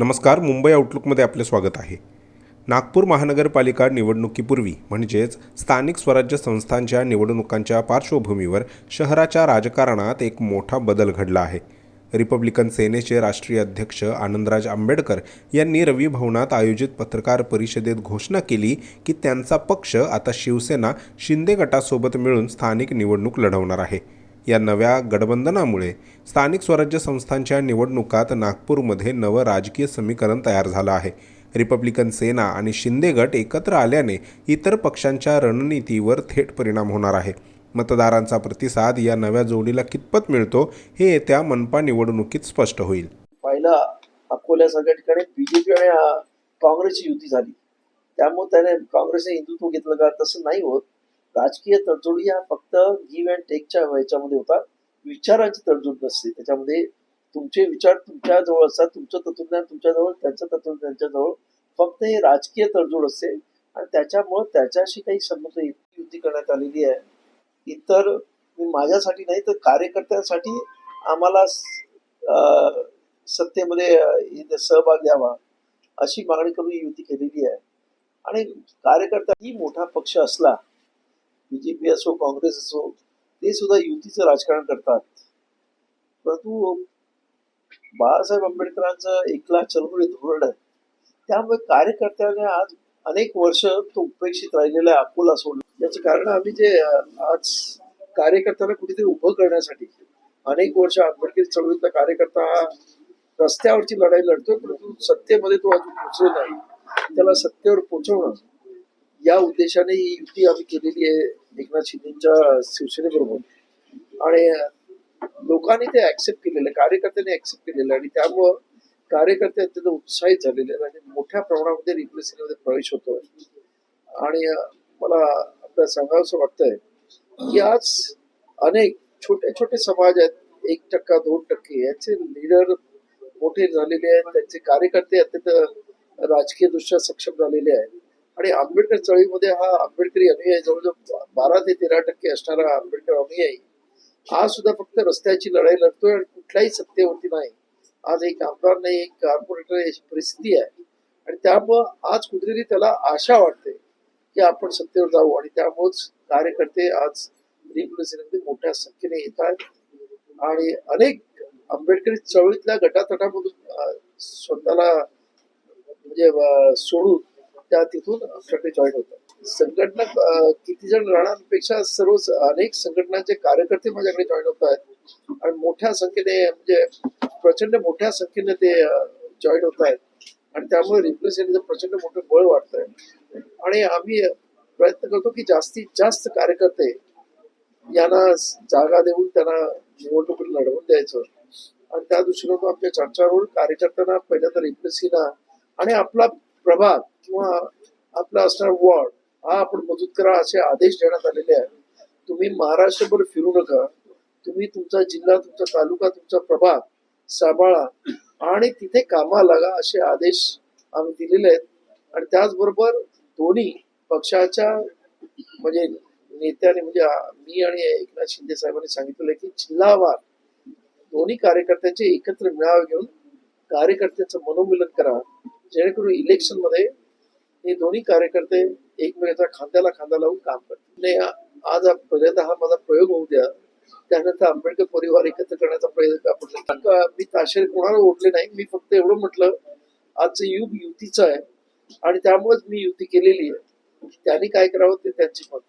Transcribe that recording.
नमस्कार मुंबई आउटलुकमध्ये आपले स्वागत आहे. नागपूर महानगरपालिका निवडणुकीपूर्वी म्हणजेच स्थानिक स्वराज्य संस्थांच्या निवडणुकांच्या पार्श्वभूमीवर शहराच्या राजकारणात एक मोठा बदल घडला आहे. रिपब्लिकन सेनेचे राष्ट्रीय अध्यक्ष आनंदराज आंबेडकर यांनी रवी भवनात आयोजित पत्रकार परिषदेत घोषणा केली की त्यांचा पक्ष आता शिवसेना शिंदे गटासोबत मिळून स्थानिक निवडणूक लढवणार आहे. या नव्या गठबंधनामुळे स्थानिक स्वराज्य संस्थांच्या निवडणुकात नागपूरमध्ये नवं राजकीय समीकरण तयार झालं आहे. रिपब्लिकन सेना आणि शिंदे गट एकत्र आल्याने इतर पक्षांच्या रणनीतीवर थेट परिणाम होणार आहे. मतदारांचा प्रतिसाद या नव्या जोडीला कितपत मिळतो हे येत्या मनपा निवडणुकीत स्पष्ट होईल. पहिला अकोल्यासारख्या ठिकाणी बीजेपी आणि काँग्रेसची युती झाली. त्यामुळे त्याने काँग्रेसने हिंदुत्व घेतलं का तसं नाही होत. राजकीय तडजोडी ह्या फक्त गिव्ह अँड टेकच्या ह्याच्यामध्ये होता. विचारांची तडजोड नसते. त्याच्यामध्ये तुमचे विचार तुमच्या जवळ असतात. तुमचं तत्वज्ञान तुमच्याजवळ त्यांचं तत्वज्ञान त्यांच्याजवळ फक्त हे राजकीय तडजोड असते. आणि त्याच्यामुळे त्याच्याशी काही संबंध युती करण्यात आलेली आहे. इतर माझ्यासाठी नाही तर कार्यकर्त्यांसाठी आम्हाला अं, सत्तेमध्ये सहभाग द्यावा अशी मागणी करून युती केलेली आहे. आणि कार्यकर्ताही मोठा पक्ष असला बीजेपी असो काँग्रेस असो ते सुद्धा युतीचं राजकारण करतात. परंतु बाळासाहेब आंबेडकरांचं एकला चलमुळे धोरण आहे. त्यामुळे कार्यकर्त्याने आज अनेक वर्ष तो उपेक्षित राहिलेला आहे अकोला सोडला याचं कारण आम्ही जे आज कार्यकर्त्यांना कुठेतरी उभं करण्यासाठी अनेक वर्ष आंबेडकर चळवळीतला कार्यकर्ता रस्त्यावरची लढाई लढतोय परंतु सत्तेमध्ये तो अजून पोचलो नाही. त्याला सत्तेवर पोचवणं या उद्देशाने ही युती आम्ही केलेली आहे एकनाथ शिंदेच्या शिवसेनेबरोबर. आणि लोकांनी ते ऍक्सेप्ट केलेलं कार्यकर्त्यांनी ऍक्सेप्ट केलेलं आणि त्यामुळं कार्यकर्ते अत्यंत उत्साहित झालेले आहेत. आणि मोठ्या प्रमाणामध्ये रिप्लेसमध्ये प्रवेश होतोय. आणि मला आपल्याला सांगावंसं वाटतंय की आज अनेक छोटे छोटे समाज आहेत. एक टक्का दोन टक्के याचे लीडर मोठे झालेले आहेत. त्यांचे कार्यकर्ते अत्यंत राजकीय दृष्ट्या सक्षम झालेले आहेत. आणि आंबेडकर चळीमध्ये हा आंबेडकरी अनुयायी जवळजवळ बारा ते तेरा टक्के असणारा आंबेडकर अनुयायी हा सुद्धा फक्त रस्त्याची लढाई लढतोय आणि कुठल्याही सत्तेवरती नाही. आज एक आमदार नाही एक कॉर्पोरेटर याची परिस्थिती आहे. आणि त्यामुळं आज कुठेतरी त्याला आशा वाटते की आपण सत्तेवर जाऊ आणि त्यामुळेच कार्यकर्ते आज रिप्रेझेंटेटिव्ह मोठ्या संख्येने येत आहेत आणि अनेक आंबेडकरी चळवळीतल्या गटातटामधून स्वतःला म्हणजे सोडून त्या तिथून आमच्याकडे जॉईन होतात संघटना किती जण राहण्यापेक्षा सर्व अनेक संघटनांचे कार्यकर्ते माझ्याकडे जॉईन होत आहेत. आणि मोठ्या संख्येने म्हणजे प्रचंड मोठ्या संख्येने ते जॉईन होत आहेत. आणि त्यामुळे रिप्रेझेंटेटिव्ह प्रचंड मोठं बळ वाटतंय आणि आम्ही प्रयत्न करतो की जास्तीत जास्त कार्यकर्ते यांना जागा देऊन त्यांना निवडणूक लढवून द्यायचं. आणि त्या दृष्टीनं आमच्या चर्चावर कार्यकर्त्यांना पहिल्यांदा रिप्रेसिना आणि आपला प्रभाग किंवा आपला असणार वॉर्ड हा आपण मजूत करा असे आदेश देण्यात आलेले आहेत. तुम्ही महाराष्ट्रभर फिरू नका. तुम्ही तुमचा जिल्हा तुमचा तालुका तुमचा प्रभाग सांभाळा आणि तिथे कामाला लागा असे आदेश आम्ही दिलेले आहेत. आणि त्याचबरोबर दोन्ही पक्षाच्या म्हणजे नेत्याने म्हणजे मी आणि एकनाथ शिंदे साहेबांनी सांगितलेलं की जिल्हावार दोन्ही कार्यकर्त्यांचे एकत्र मेळावे घेऊन कार्यकर्त्यांचं मनोमिलन करा. जेणेकरून इलेक्शनमध्ये हे दोन्ही कार्यकर्ते एकमेकांच्या खांद्याला खांदा लावून काम करतील. नाही, आज पहिल्यांदा हा माझा प्रयोग होऊ द्या. त्यानंतर आंबेडकर परिवार एकत्र करण्याचा प्रयत्न आपण मी ताशेर कोणाला ओढले नाही? मी फक्त एवढं म्हटलं आजचं युग युतीचं आहे आणि त्यामुळेच मी युती केलेली आहे. त्यांनी काय करावं ते त्यांची मत.